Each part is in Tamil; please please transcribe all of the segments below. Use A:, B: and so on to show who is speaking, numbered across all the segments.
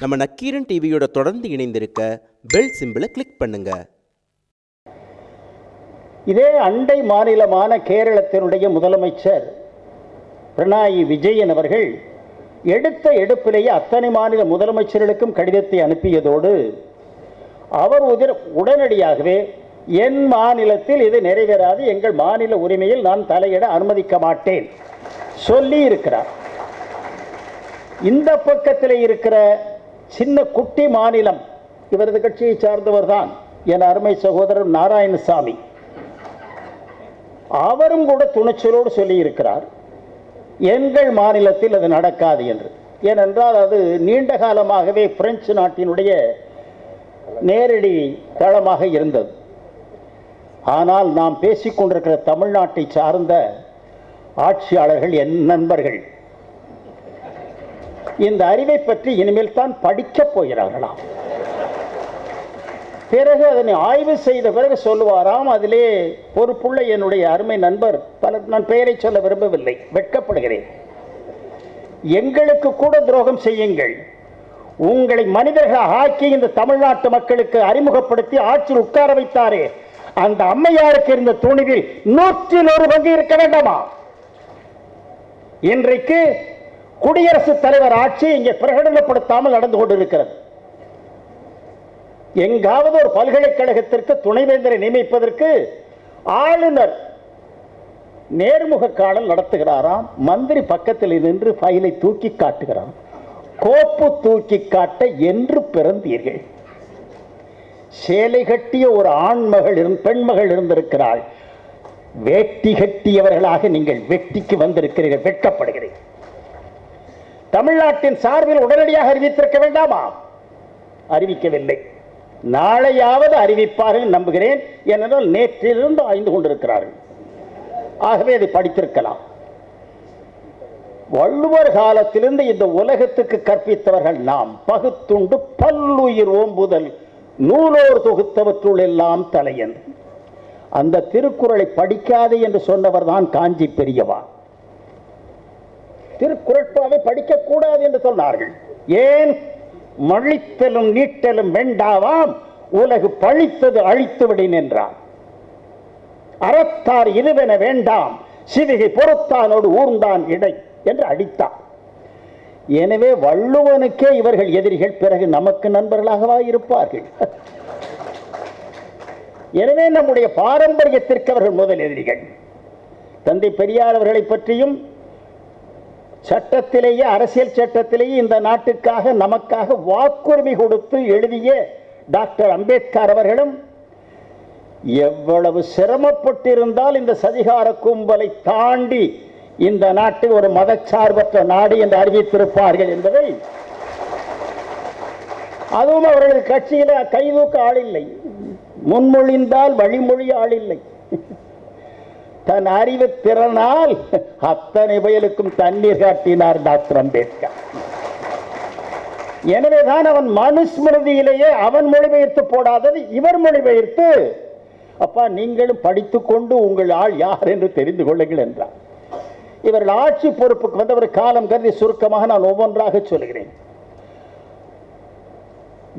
A: நம்ம நக்கீரன் டிவியோட தொடர்ந்து இணைந்திருக்க பெல் சிம்பிளை கிளிக் பண்ணுங்க.
B: இதே அண்டை மாநிலமான கேரளத்தினுடைய முதலமைச்சர் பினராயி விஜயன் அவர்கள் எடுத்த எடுப்பிலேயே அத்தனை மாநில முதலமைச்சர்களுக்கும் கடிதத்தை அனுப்பியதோடு அவர் உதிர உடனடியாகவே என் மாநிலத்தில் இது நிறைவேறாது எங்கள் மாநில உரிமையில் நான் தலையிட அனுமதிக்க மாட்டேன் சொல்லி இருக்கிறார். இந்த பக்கத்தில் இருக்கிற சின்ன குட்டி மாநிலம். இவரது கட்சியை சார்ந்தவர் தான் என் அருமை சகோதரர் நாராயணசாமி. அவரும் கூட துணிச்சலோடு சொல்லியிருக்கிறார் எங்கள் மாநிலத்தில் அது நடக்காது என்று. ஏனென்றால் அது நீண்ட காலமாகவே பிரெஞ்சு நாட்டினுடைய நேரடி தளமாக இருந்தது. ஆனால் நாம் பேசிக்கொண்டிருக்கிற தமிழ்நாட்டை சார்ந்த ஆட்சியாளர்கள் என் நண்பர்கள். இந்த அறிவை பற்றி இனிமேல் தான் படிக்கப் போகிறார்களாம். பிறகு அதனை ஆய்வு செய்த பிறகு சொல்லுவாராம் அதிலே ஒரு புள்ள என்னுடைய அருமை நண்பர் பல நான் பெயரை சொல்ல விரும்பவில்லை வெட்கப்படுகிறேன். எங்களுக்கு கூட துரோகம் செய்யுங்கள். உங்களை மனிதர்களாக ஆக்கி இந்த தமிழ்நாட்டு மக்களுக்கு அறிமுகப்படுத்தி ஆட்சியில் உட்கார வைத்தாரே அந்த அம்மையாருக்கு இருந்த துணிவில் நூற்றில் ஒரு பங்கு இருக்க வேண்டாமா? இன்றைக்கு குடியரசுத் தலைவர் ஆட்சி இங்கே பிரகடனப்படுத்தாமல் நடந்து கொண்டிருக்கிறது. எங்காவது ஒரு பல்கலைக்கழகத்திற்கு துணைவேந்தரை நியமிப்பதற்கு ஆளுநர் நேர்முக காணல் நடத்துகிறாராம் மந்திரி பக்கத்தில் நின்று ஃபைலை தூக்கி காட்டுகிறான் கோப்பு தூக்கி காட்ட என்று பிறந்தீர்கள். சேலை கட்டிய ஒரு ஆண்மகள் பெண்மகள் இருந்திருக்கிறாள். வேட்டி கட்டியவர்களாக நீங்கள் வெட்டிக்கு வந்திருக்கிறீர்கள் வெட்கப்படுகிறீர்கள். தமிழ்நாட்டின் சார்பில் உடனடியாக அறிவித்திருக்க வேண்டாமா? அறிவிக்கவில்லை. நாளையாவது அறிவிப்பார்கள் நம்புகிறேன் ஏனென்றால் நேற்றிலிருந்து ஆய்ந்து கொண்டிருக்கிறார்கள். ஆகவே அதை படித்திருக்கலாம். வள்ளுவர் காலத்திலிருந்து இந்த உலகத்துக்கு கற்பித்தவர்கள் நாம். பகுத்துண்டு பல்லுயிர் ஓம்புதல் நூலோர் தொகுத்தவற்றுள் எல்லாம் தலையன். அந்த திருக்குறளை படிக்காதே என்று சொன்னவர் தான் காஞ்சி பெரியவா. திருக்குறட்பாவை படிக்கக்கூடாது என்று சொன்னார்கள். ஏன்? மழித்தலும் நீட்டலும் வேண்டாவாம். உலகு பழித்தது அழித்து விடின் என்றார். அறத்தார் இதுவென வேண்டாம். சிவிகை பொறுத்தானோடு ஊர்ந்தான் இடை என்று அடித்தார். எனவே வள்ளுவனுக்கே இவர்கள் எதிரிகள் பிறகு நமக்கு நண்பர்களாகவா இருப்பார்கள்? எனவே நம்முடைய பாரம்பரியத்திற்கு அவர்கள் முதல் எதிரிகள். தந்தை பெரியார் அவர்களை பற்றியும் சட்டத்திலேயே அரசியல் சட்டத்திலேயே இந்த நாட்டுக்காக நமக்காக வாக்குரிமை கொடுத்து எழுதிய டாக்டர் அம்பேத்கர் அவர்களும் எவ்வளவு சிரமப்பட்டிருந்தால் இந்த சதிகார கும்பலை தாண்டி இந்த நாட்டு ஒரு மதச்சார்பற்ற நாடு என்று அறிவித்திருப்பார்கள் என்பதை அதுவும் அவர்களது கட்சியில கைதூக்க ஆளில்லை முன்மொழிந்தால் வழிமொழி ஆளில்லை தன் அறிவு திறனால் அத்தனை பயலுக்கும் தண்ணீர் காட்டினார் டாக்டர் அம்பேத்கர். எனவேதான் அவன் மனுஸ்மிருதியிலேயே அவன் மொழிபெயர்த்து போடாதது இவர் மொழிபெயர்த்து அப்பா நீங்களும் படித்துக்கொண்டு உங்கள் ஆள் யார் என்று தெரிந்து கொள்ளுங்கள் என்றார். இவர்கள் ஆட்சி பொறுப்புக்கு வந்தவர் காலம் கருதி சுருக்கமாக நான் ஒவ்வொன்றாக சொல்கிறேன்.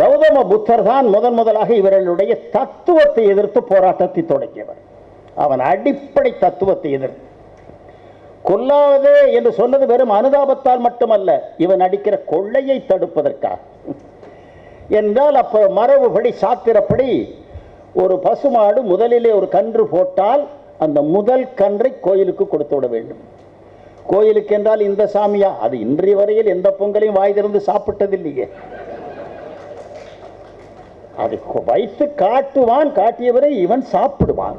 B: கௌதம புத்தர் தான் முதன் முதலாக இவர்களுடைய தத்துவத்தை எதிர்த்து போராட்டத்தை தொடங்கியவர். அவன் அடிப்படை தத்துவத்தை எதிர்த்து கொல்லாதே என்று சொன்னது வெறும் அனுதாபத்தால் மட்டுமல்ல இவன் அடிக்கிற கொள்ளையை தடுப்பதற்காக. என்றால் அப்போ மரபுபடி சாத்திரப்படி ஒரு பசுமாடு முதலிலே ஒரு கன்று போட்டால் அந்த முதல் கன்றை கோயிலுக்கு கொடுத்து விட வேண்டும். கோயிலுக்கு என்றால் இந்த சாமியா? அது இன்றைய வரையில் எந்த பொங்கலையும் வாய் திறந்து சாப்பிட்டதில்லையே. அதை வைத்து காட்டுவான் காட்டியவரை இவன் சாப்பிடுவான்.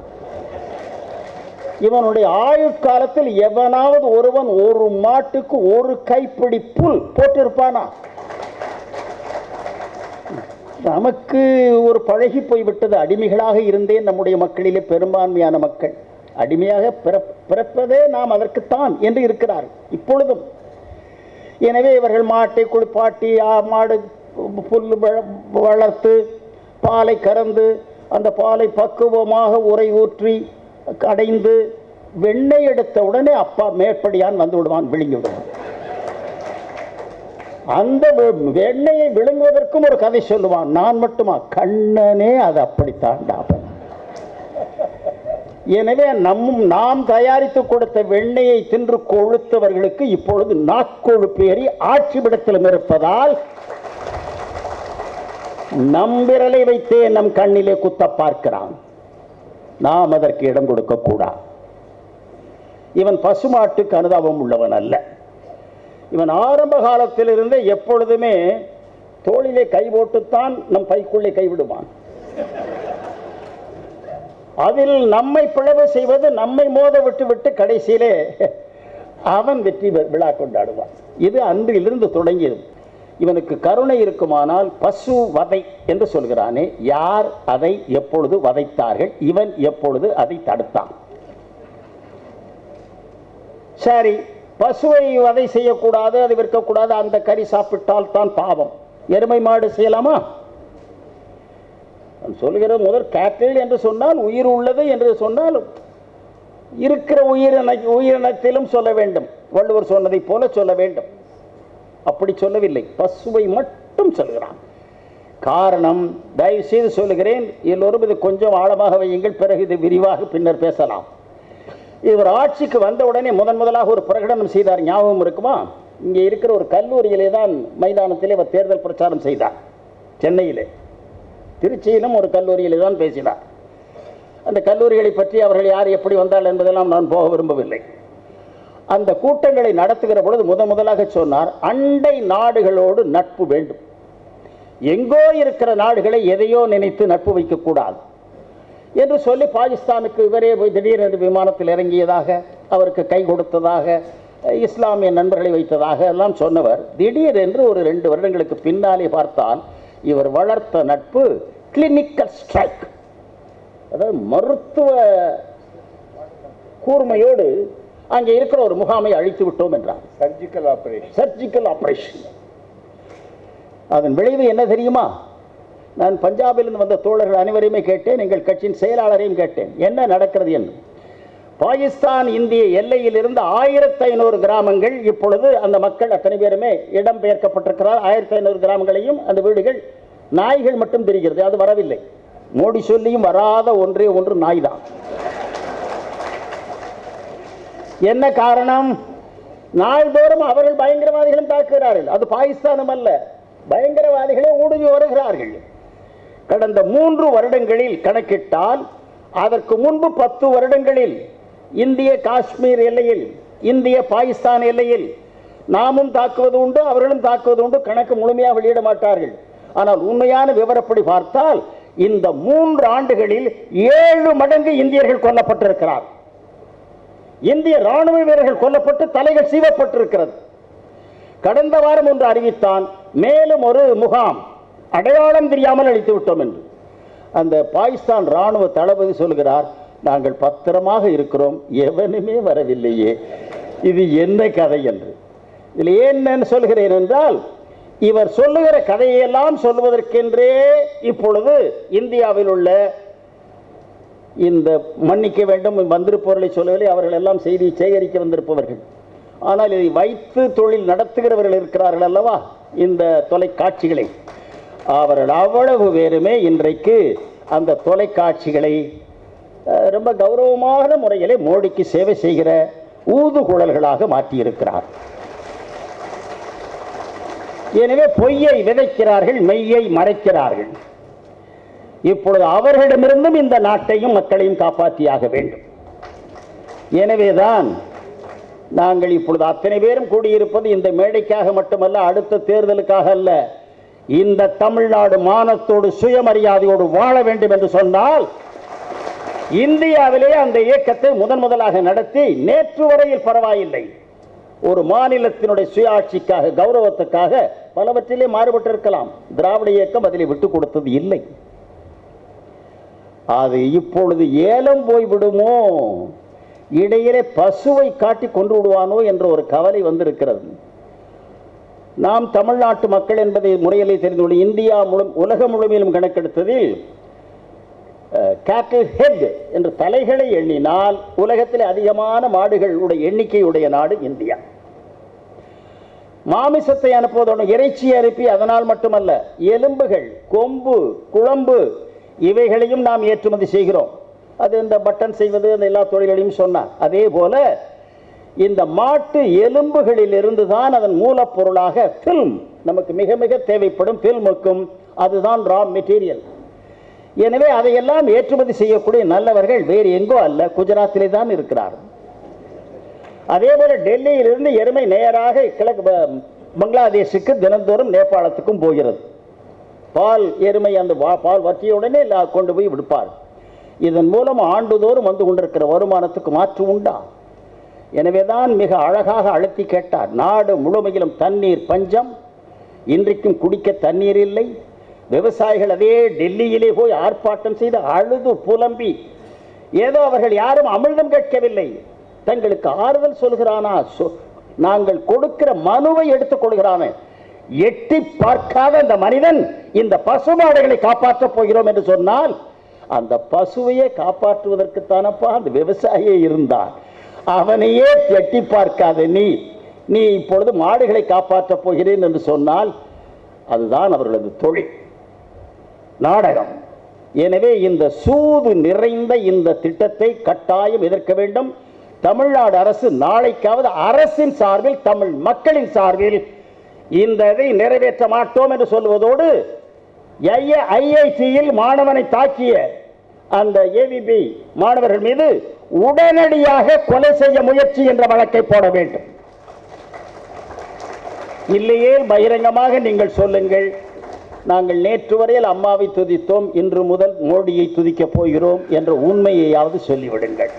B: இவனுடைய ஆயுட்காலத்தில் எவனாவது ஒருவன் ஒரு மாட்டுக்கு ஒரு கைப்பிடி புல் போட்டிருப்பானா? நமக்கு ஒரு பழகி போய்விட்டது அடிமைகளாக இருந்தே நம்முடைய மக்களிலே பெரும்பான்மையான மக்கள். அடிமையாக பிறப் பிறப்பதே நாம் அதற்குத்தான் என்று இருக்கிறார் இப்பொழுதும் எனவே இவர்கள் மாட்டை குளிப்பாட்டி ஆ, மாடு புல் வள- வளர்த்து பாலை கறந்து அந்த பாலை பக்குவமாக உரை ஊற்றி கடைந்து வெண்ணெய் எடுத்த உடனே அப்பா மேற்படியான் வந்து விடுவான் விழுங்கி விடுவான். அந்த வெண்ணையை விழுங்குவதற்கும் ஒரு கதை சொல்லுவான். நான் மட்டுமா? கண்ணனே அது அப்படித்தாண்டாவன் எனவே நம்மும் நாம் தயாரித்து கொடுத்த வெண்ணெயை தின்று கொழுத்தவர்களுக்கு இப்பொழுது நாக்கொழுப்பேறி ஆட்சி விடத்திலும் இருப்பதால் நம் விரலை வைத்தே நம் கண்ணிலே குத்த பார்க்கிறான். நாம் அதற்கு இடம் கொடுக்கக்கூடாது இவன் பசுமாட்டுக்கு அனுதாபம் உள்ளவன் அல்ல. இவன் ஆரம்ப காலத்திலிருந்தே எப்பொழுதுமே தோளிலே கை போட்டுத்தான் நம் பைக்குள்ளே கைவிடுவான் அதில் நம்மை பிளவு செய்வது நம்மை மோத விட்டு விட்டு கடைசியிலே அவன் வெற்றி விழா கொண்டாடுவான். இது அன்றிலிருந்து தொடங்கியது. இவனுக்கு கருணை இருக்குமானால் பசு வதை என்று சொல்கிறானே. யார் அதை எப்பொழுது வதைத்தார்கள்? இவன் எப்பொழுது அதை தடுத்தான்? சரி பசுவை வதை செய்யக்கூடாது அது விற்கக்கூடாது அந்த கறி சாப்பிட்டால் தான் பாவம். எருமை மாடு செய்யலாமா? நான் சொல்கிற முதல் கேட்டில் என்று சொன்னால் உயிர் உள்ளது என்று சொன்னால் இருக்கிற உயிரின உயிரினத்திலும் சொல்ல வேண்டும். வள்ளுவர் சொன்னதைப் போல சொல்ல வேண்டும். அப்படி சொல்லவில்லை. பசுவை மட்டும் சொல்கிறான். காரணம் தயவு செய்து சொல்லுகிறேன் எல்லோரும் இது கொஞ்சம் ஆழமாக வையுங்கள் பிறகு இது விரிவாக பின்னர் பேசலாம். இவர் ஆட்சிக்கு வந்த உடனே முதன் முதலாக ஒரு பிரகடனம் செய்தார். ஞாபகம் இருக்குமா? இங்கே இருக்கிற ஒரு கல்லூரியிலே தான் மைதானத்திலே அவர் தேர்தல் பிரச்சாரம் செய்தார். சென்னையிலே. திருச்சியிலும் ஒரு கல்லூரியிலே தான் பேசினார். அந்த கல்லூரிகளை பற்றி அவர்கள் யார் எப்படி வந்தால் என்பதெல்லாம் நான் போக விரும்பவில்லை. அந்த கூட்டங்களை நடத்துகிற பொழுது முத முதலாக சொன்னார் அண்டை நாடுகளோடு நட்பு வேண்டும். எங்கோ இருக்கிற நாடுகளை எதையோ நினைத்து நட்பு வைக்கக்கூடாது. என்று சொல்லி பாகிஸ்தானுக்கு இவரே போய் திடீரென்று விமானத்தில் இறங்கியதாக அவருக்கு கை கொடுத்ததாக இஸ்லாமிய நண்பர்களை வைத்ததாக எல்லாம் சொன்னவர். திடீரென்று ஒரு ரெண்டு வருடங்களுக்கு பின்னாலே பார்த்தால் இவர் வளர்த்த நட்பு கிளினிக்கல் ஸ்ட்ரைக் அதாவது மருத்துவ கூர்மையோடு அங்கே இருக்கிற ஒரு முகாமை அழித்து விட்டோம் என்றார்
C: சர்ஜிக்கல் ஆபரேஷன்
B: சர்ஜிக்கல் ஆபரேஷன் அதன் விளைவு என்ன தெரியுமா? நான் பஞ்சாபிலிருந்து வந்த தோழர்கள் அனைவரையுமே கேட்டேன் எங்கள் கட்சியின் செயலாளரையும் கேட்டேன். என்ன நடக்கிறது என்று. பாகிஸ்தான் இந்திய எல்லையில் இருந்து ஆயிரத்தி ஐநூறு கிராமங்கள் இப்பொழுது அந்த மக்கள் அத்தனை பேருமே இடம் பெயர்க்கப்பட்டிருக்கிறார் ஆயிரத்தி ஐநூறு கிராமங்களையும் அந்த வீடுகள் நாய்கள் மட்டும் தெரிகிறது. அது வரவில்லை. மோடி சொல்லியும் வராத ஒன்றே ஒன்று நாய் தான். என்ன காரணம்? நாள்தோறும் அவர்கள் பயங்கரவாதிகளும் தாக்குகிறார்கள். அது பாகிஸ்தானும் அல்ல. பயங்கரவாதிகளே ஊடுருவி வருகிறார்கள். கடந்த மூன்று வருடங்களில் கணக்கிட்டால் அதற்கு முன்பு பத்து வருடங்களில் இந்திய காஷ்மீர் எல்லையில் இந்திய பாகிஸ்தான் எல்லையில் நாமும் தாக்குவது உண்டு அவர்களும் தாக்குவது உண்டு கணக்கு முழுமையாக வெளியிட மாட்டார்கள். ஆனால் உண்மையான விவரப்படி பார்த்தால் இந்த மூன்று ஆண்டுகளில் ஏழு மடங்கு இந்தியர்கள் கொல்லப்பட்டிருக்கிறார். இந்திய ராணுவ வீரர்கள் கொல்லப்பட்டு தலைகள் சீவப்பட்டிருக்கிறது. கடந்த வாரம் ஒன்று அறிவித்தான் மேலும் ஒரு முகாம் அடையாளம் தெரியாமல் அழித்து விட்டோம் என்று. அந்த பாகிஸ்தான் ராணுவ தளபதி சொல்கிறார் நாங்கள் பத்திரமாக இருக்கிறோம் எவனுமே வரவில்லையே. இது என்ன கதை என்று. இதில் ஏன்னு சொல்கிறேன் என்றால் இவர் சொல்லுகிற கதையெல்லாம் சொல்வதற்கென்றே இப்பொழுது இந்தியாவில் உள்ள இந்த மன்னிக்க வேண்டும் வந்திருப்பவர்களை சொல்லவில்லை அவர்கள் எல்லாம் செய்தி சேகரிக்க வந்திருப்பவர்கள். ஆனால் இதை வைத்து தொழில் நடத்துகிறவர்கள் இருக்கிறார்கள் அல்லவா? இந்த தொலைக்காட்சிகளை. அவர்கள் அவ்வளவு பேருமே இன்றைக்கு அந்த தொலைக்காட்சிகளை ரொம்ப கௌரவமான முறையிலே மோடிக்கு சேவை செய்கிற ஊதுகுழல்களாக மாற்றியிருக்கிறார். எனவே பொய்யை விதைக்கிறார்கள் மெய்யை மறைக்கிறார்கள். இப்பொழுது அவர்களிடமிருந்தும் இந்த நாட்டையும் மக்களையும் காப்பாற்றியாக வேண்டும். எனவேதான் நாங்கள் இப்பொழுது அத்தனை பேரும் கூடியிருப்பது இந்த மேடைக்காக மட்டுமல்ல அடுத்த தேர்தலுக்காக அல்ல இந்த தமிழ்நாடு மானத்தோடு சுயமரியாதையோடு வாழ வேண்டும் என்று சொன்னால் இந்தியாவிலே அந்த இயக்கத்தை முதன் முதலாக நடத்தி நேற்று வரையில் பரவாயில்லை. ஒரு மாநிலத்தினுடைய சுயாட்சிக்காக கௌரவத்துக்காக பலவற்றிலே மாறுபட்டிருக்கலாம். திராவிட இயக்கம் அதிலே விட்டு கொடுத்தது இல்லை. அது இப்பொழுது ஏலம் போய்விடுமோ? இடையிலே பசுவை காட்டி கொண்டு விடுவானோ என்ற ஒரு கவலை வந்திருக்கிறது. நாம் தமிழ்நாட்டு மக்கள் என்பதை முறையிலே தெரிந்து கொள்ள இந்தியா முழு உலகம் முழுமையிலும் கணக்கெடுத்ததில் கேட்டில் ஹெட் என்ற தலைகளை எண்ணினால் உலகத்தில் அதிகமான மாடுகளுடைய எண்ணிக்கையுடைய நாடு இந்தியா. மாமிசத்தை அனுப்புவதோடு இறைச்சி அனுப்பி அதனால் மட்டுமல்ல எலும்புகள் கொம்பு குழம்பு இவைகளையும் நாம் ஏற்றுமதி செய்கிறோம். அது இந்த பட்டன் செய்வது அந்த எல்லா தொழில்களையும் சொன்னார். அதே போல இந்த மாட்டு எலும்புகளில் இருந்து தான் அதன் மூலப்பொருளாக ஃபில்ம் நமக்கு மிக மிக தேவைப்படும் ஃபில்முக்கும் அதுதான் ரா மெட்டீரியல் எனவே அதையெல்லாம் ஏற்றுமதி செய்யக்கூடிய நல்லவர்கள் வேறு எங்கோ அல்ல குஜராத்திலே தான் இருக்கிறார்கள் அதே போல டெல்லியிலிருந்து எருமை நேராக கிழக்கு பங்களாதேஷுக்கு தினந்தோறும் நேபாளத்துக்கும் போகிறது. பால் எருமை அந்த வா- பால் வற்றியுடனே லா- கொண்டு போய் விடுப்பார். இதன் மூலம் ஆண்டுதோறும் வந்து கொண்டிருக்கிற வருமானத்துக்கு மாற்று உண்டா? எனவேதான் மிக அழகாக அழுத்தி கேட்டார். நாடு முழுமையிலும் தண்ணீர் பஞ்சம். இன்றைக்கும் குடிக்க தண்ணீர் இல்லை. விவசாயிகள் அதே டெல்லியிலே போய் ஆர்ப்பாட்டம் செய்து அழுது புலம்பி ஏதோ அவர்கள் யாரும் அமிழ்தம் கேட்கவில்லை. தங்களுக்கு ஆறுதல் சொல்கிறானா? சொ- நாங்கள் கொடுக்கிற மனுவை எடுத்துக் கொள்கிறானே எட்டி பார்க்காத அந்த மனிதன் இந்த பசுமாடுகளை காப்பாற்றப் போகிறோம் என்று சொன்னால் அந்த பசுவையே காப்பாற்றுவதற்குத்தானப்பா அந்த விவசாயியே இருந்தான் அவனையே எட்டி பார்க்காத நீ. நீ இப்பொழுது மாடுகளை காப்பாற்றப் போகிறேன் என்று சொன்னால் அதுதான் அவர்களது தொழில். நாடகம். எனவே இந்த சூது நிறைந்த இந்த திட்டத்தை கட்டாயம் எதிர்க்க வேண்டும். தமிழ்நாடு அரசு நாளைக்காவது அரசின் சார்பில் தமிழ் மக்களின் சார்பில் இந்த இதை நிறைவேற்ற மாட்டோம் என்று சொல்வதோடு ஐஐடியில் மாணவனை தாக்கிய அந்த ஏவிபி மாணவர்கள் மீது உடனடியாக கொலை செய்ய முயற்சி என்ற வழக்கை போட வேண்டும். இல்லையே பகிரங்கமாக நீங்கள் சொல்லுங்கள். நாங்கள் நேற்று வரையில் அம்மாவை துதித்தோம் இன்று முதல் மோடியை துதிக்கப் போகிறோம் என்ற உண்மையையாவது சொல்லிவிடுங்கள்.